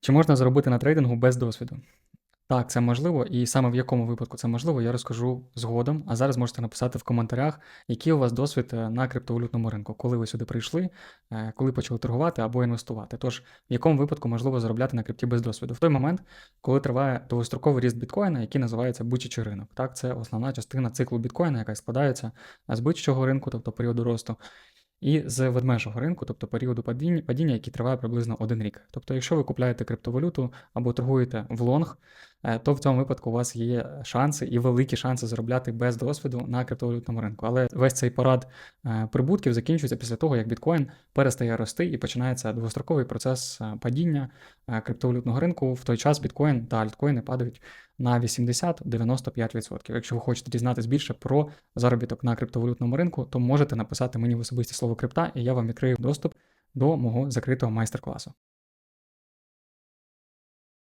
Чи можна заробити на трейдингу без досвіду? Так, це можливо, і саме в якому випадку це можливо, я розкажу згодом. А зараз можете написати в коментарях, який у вас досвід е, на криптовалютному ринку, коли ви сюди прийшли, е, коли почали торгувати або інвестувати. Тож, в якому випадку можливо заробляти на крипті без досвіду? В той момент, коли триває довгостроковий ріст біткоїна, який називається бичачий ринок. Так, це основна частина циклу біткоїна, яка складається з бичачого ринку, тобто періоду росту, і з ведмежого ринку, тобто періоду падіння, падіння, який триває приблизно один рік. Тобто, якщо ви купляєте криптовалюту або торгуєте в лонг, е, то в цьому випадку у вас є шанси і великі шанси заробляти без досвіду на криптовалютному ринку. Але весь цей парад е, прибутків закінчується після того, як біткоін перестає рости і починається довгостроковий процес е, падіння криптовалютного ринку. В той час біткоін та альткоїни падають на 80-95%. Якщо ви хочете дізнатись більше про заробіток на криптовалютному ринку, то можете написати мені в особисті слово крипта, і я вам відкрию доступ до мого закритого майстер-класу.